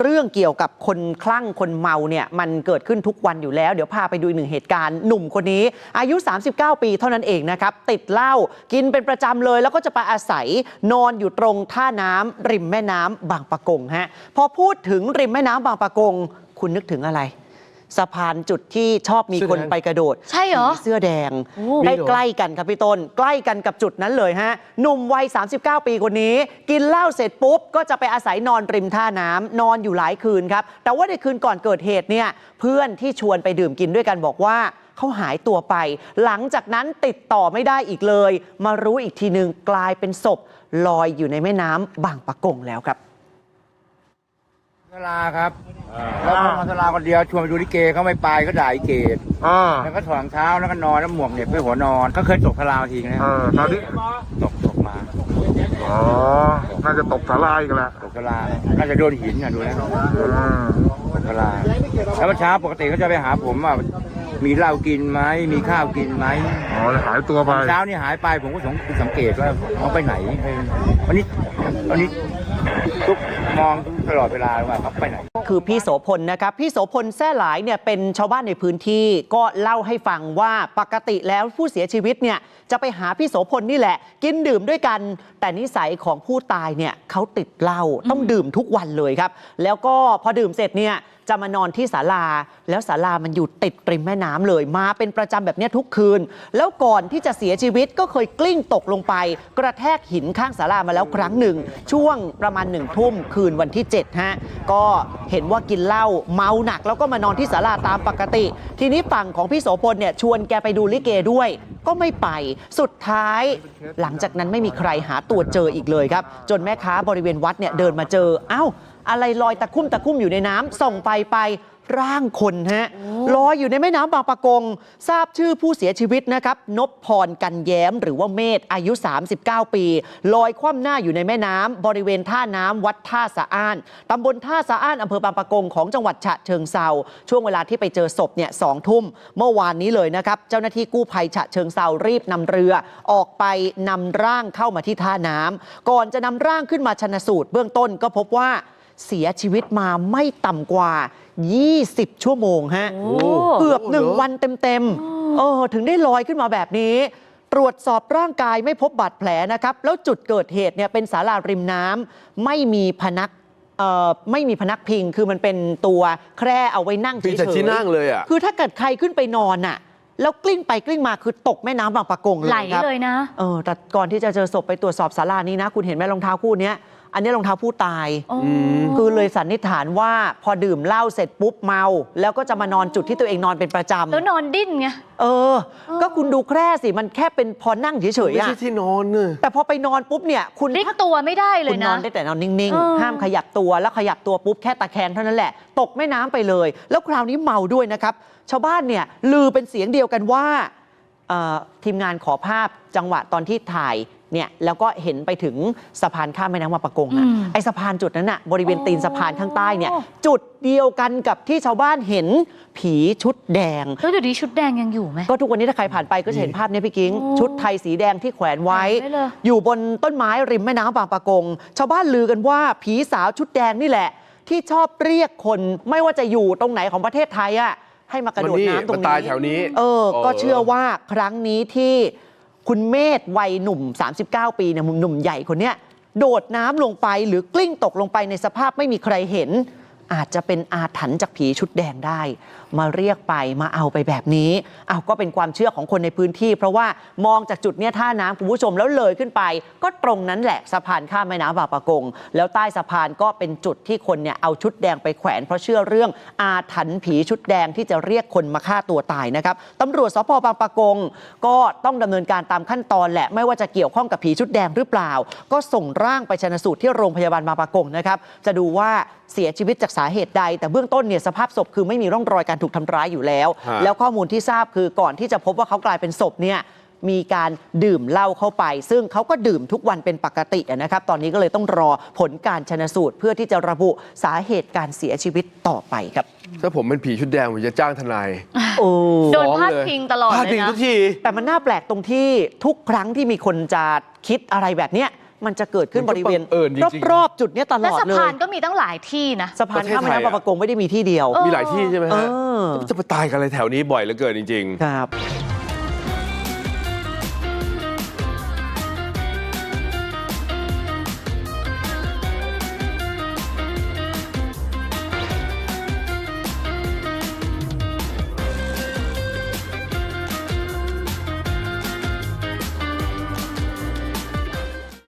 เรื่องเกี่ยวกับคนคลั่งคนเมาเนี่ยมันเกิดขึ้นทุกวันอยู่แล้ว เดี๋ยวพาไปดูอีกหนึ่งเหตุการณ์หนุ่มคนนี้ อายุ 39 ปีเท่านั้นเองนะครับ ติดเหล้ากินเป็นประจำเลย แล้วก็จะไปอาศัยนอนอยู่ตรงท่าน้ำริมแม่น้ำบางปะกงฮะพอพูดถึงริมแม่น้ำบางปะกง คุณนึกถึงอะไร สะพานจุดที่ชอบมีคนไปกระโดดใช่เหรอผีเสื้อแดงโอ้ใกล้ๆกันครับพี่ต้น ใกล้กันกับจุดนั้นเลยฮะหนุ่มวัย 39 ปีคนนี้ กินเหล้าเสร็จปุ๊บ ก็จะไปอาศัยนอนริมท่าน้ำนอนอยู่หลายคืนครับ แต่ว่าในคืนก่อนเกิดเหตุเนี่ยเพื่อนที่ชวนไปดื่มกินด้วยกันบอกว่าเขาหายตัวไป หลังจากนั้นติดต่อไม่ได้อีกเลย มารู้อีกทีหนึ่งกลายเป็นศพลอยอยู่ในแม่น้ำบางปะกงแล้วครับ สลาครับ แล้วพอมาสลาคนเดียวชวนไปดูลิเกเขาไม่ไปก็ด่าไอ้เกดอ่าแล้วก็ถอดรองเท้าแล้วก็นอนแล้วหมวกเหน็บไปหัวนอนเขาเคยตกสลามาทีนะเออตอนนี้ตกตกมาอ๋อน่าจะตกสาลายกันแล้วตกสลาน่าจะโดนหินอะดูแล้วอืมตกสลาแล้วเมื่อเช้าปกติเขาจะไปหาผมว่ามีเหล้ากินไหมมีข้าวกินไหมอ๋อหายตัวไปเช้านี่หายไปผมก็สงสังเกตว่าเขาไปไหนเออวันนี้วันนี้ทุก มองตลอดเวลาว่าเขาไปไหน คือพี่โสพลนะครับ พี่โสพลแซ่หลายเนี่ยเป็นชาวบ้านในพื้นที่ก็เล่าให้ฟังว่าปกติแล้วผู้เสียชีวิตเนี่ยจะไปหาพี่โสพลนี่แหละ กินดื่มด้วยกัน แต่นิสัยของผู้ตายเนี่ยเขาติดเหล้าต้องดื่มทุกวันเลยครับ แล้วก็พอดื่มเสร็จเนี่ยจะมานอนที่ศาลา แล้วศาลามันอยู่ติดริมแม่น้ำเลย มาเป็นประจำแบบนี้ทุกคืน แล้วก่อนที่จะเสียชีวิตก็เคยกลิ้งตกลงไป กระแทกหินข้างศาลามาแล้วครั้งหนึ่ง ช่วงประมาณหนึ่งทุ่มคืนวันที่7ฮะก็เห็นว่ากินเหล้าเมาหนัก แล้วก็มานอนที่ศาลาตามปกติ ทีนี้ฝั่งของพี่โสพลเนี่ยชวนแกไปดูลิเกด้วย ก็ไม่ไปสุดท้าย หลังจากนั้นไม่มีใครหาตัวเจออีกเลยครับ จนแม่ค้าบริเวณวัดเนี่ยเดินมาเจอ เอ้า อะไรลอยตะคุ่มตะคุ่มอยู่ในน้ำส่งไปไป ร่างคนฮะลอยอยู่ในแม่น้ำบางปะกง ทราบชื่อผู้เสียชีวิตนะครับนพพรกันแย้ม หรือว่าเมธอายุ 39 ปี ลอยคว่ำหน้าอยู่ในแม่น้ำบริเวณท่าน้ำวัดท่าสะอ้านตำบลท่าสะอ้านอำเภอบางปะกงของจังหวัดฉะเชิงเซาช่วงเวลาที่ไปเจอศพเนี่ยสองทุ่ม เมื่อวานนี้เลยนะครับ เจ้าหน้าที่กู้ภัยฉะเชิงเซารีบนำเรือ ออกไปนำร่างเข้ามาที่ท่าน้ำก่อนจะนำร่างขึ้นมาชนสูตรเบื้องต้นก็พบว่า เสียชีวิตมาไม่ต่ำกว่า 20 ชั่วโมงฮะ โอ้ เกือบหนึ่งวันเต็มๆเออถึงได้ลอยขึ้นมาแบบนี้ ตรวจสอบร่างกายไม่พบบาดแผลนะครับ แล้วจุดเกิดเหตุเนี่ยเป็นศาลาริมน้ำไม่มีพนักเอ่อไม่มีพนักพิง คือมันเป็นตัวแคร่เอาไว้นั่งเฉมีแต่ยที่นั่งเลยอะๆคือถ้าเกิดใครขึ้นไปนอนน่ะ แล้วกลิ้งไปกลิ้งมาคือตกแม่น้ำบางปะกงเลยไหลครับ เลยนะ เออแต่ก่อนที่จะเจอศพไปตรวจสอบศาลานี้นะ คุณเห็นไหมรองเท้าคู่เนี้ย อันนี้รองเท้าผู้ตายอ๋อคือเลยสันนิษฐานว่าพอดื่มเหล้าเสร็จปุ๊บเมา แล้วก็จะมานอนจุดที่ตัวเองนอนเป็นประจำแล้วนอนดิ้นไงเออ ก็คุณดูแคร่สิมันแค่เป็นพอนั่งเฉยๆไม่อะใช่ที่นอนเนอะแต่พอไปนอนปุ๊บเนี่ยคุณ พลิกตัวไม่ได้เลคุยณนนะ อนได้แต่นอนนิ่งเออ ๆ ห้ามขยับตัว แล้วขยับตัวปุ๊บแค่ตะแคงเท่านั้นแหละ ตกแม่น้ำไปเลย แล้วคราวนี้เมาด้วยนะครับ ชาวบ้านเนี่ยลือเป็นเสียงเดียวกันว่าเอ่อ ทีมงานขอภาพจังหวะตอนที่ถ่ายเนี่ยแล้วก็เห็นไปถึงสะพานข้ามแม่น้ำมาปะกงอะอืมไอสะพานจุดนั้นอะบริเวณอ๋อตีนสะพานข้างใต้เนี่ย จุดเดียวกันกับที่ชาวบ้านเห็นผีชุดแดงแล้วเดี๋ยวนี้ชุดแดงยังอยู่ไหมก็ทุกวันนี้ถ้าใครผ่านไปก็จะเห็นภาพเนี้พี่กิ้งโอ้ชุดไทยสีแดงที่แขวนไว้แขวนไว้เลยอยู่บนต้นไม้ริมแม่น้ำบางปะกง ชาวบ้านลือกันว่าผีสาวชุดแดงนี่แหละ ที่ชอบเรียกคนไม่ว่าจะอยู่ตรงไหนของประเทศไทยอะ ให้มากระโดดน้ำตรงมันนี้ตายแถวนี้ เออ ก็เออเชื่อว่าครั้งนี้ที่คุณเมธวัยหนุ่ม 39 ปีเนี่ยหนุ่มใหญ่คนเนี้ยโดดน้ำลงไปหรือกลิ้งตกลงไปในสภาพไม่มีใครเห็น อาจจะเป็นอาถรรพ์จากผีชุดแดงได้ มาเรียกไปมาเอาไปแบบนี้เอ้าก็เป็นความเชื่อของคนในพื้นที่ เพราะว่ามองจากจุดเนี้ยท่าน้ำคุณผู้ชมแล้วเลยขึ้นไป ก็ตรงนั้นแหละสะพานข้ามแม่น้ำบางปะกง แล้วใต้สะพานก็เป็นจุดที่คนเนี่ยเอาชุดแดงไปแขวนเพราะเชื่อเรื่องอาถรรพ์ผีชุดแดงที่จะเรียกคนมาฆ่าตัวตายนะครับตำรวจสพบางปะกง ก็ต้องดำเนินการตามขั้นตอนแหละไม่ว่าจะเกี่ยวข้องกับผีชุดแดงหรือเปล่า ก็ส่งร่างไปชนสูตรที่โรงพยาบาลบางปะกงนะครับจะดูว่าเสียชีวิตจากสาเหตุใด แต่เบื้องต้นเนี่ยสภาพศพคือไม่มีร่องรอยการถูกทำร้ายอยู่แล้ว ฮะ แล้วข้อมูลที่ทราบคือก่อนที่จะพบว่าเขากลายเป็นศพเนี่ยมีการดื่มเหล้าเข้าไป ซึ่งเขาก็ดื่มทุกวันเป็นปกติอะนะครับ ตอนนี้ก็เลยต้องรอผลการชนสูตร เพื่อที่จะระบุสาเหตุการเสียชีวิตต่อไปครับถ้าผมเป็นผีชุดแดงผมจะจ้างทนายโอ้ โดนฟ้องพาดเลยพิงตลอดพาดเลยพิงนะทุกที แต่มันน่าแปลกตรงที่ทุกครั้งที่มีคนจะคิดอะไรแบบเนี้ย มันจะเกิดขึ้นบริเวณมันก็บังเอิญจริงๆ รอบๆจุดเนี้ยตลและอดสะเลพายนก็มีตั้งหลายที่นะ สะพานข้ามแม่ประเทศไทยน้ำบางประกงไม่ได้มีที่เดียวเออมีหลายที่ใช่ไหมเอฮะอ จะไปตายกันอะไรแถวนี้บ่อยเหลือเกินจริง ๆ ครับ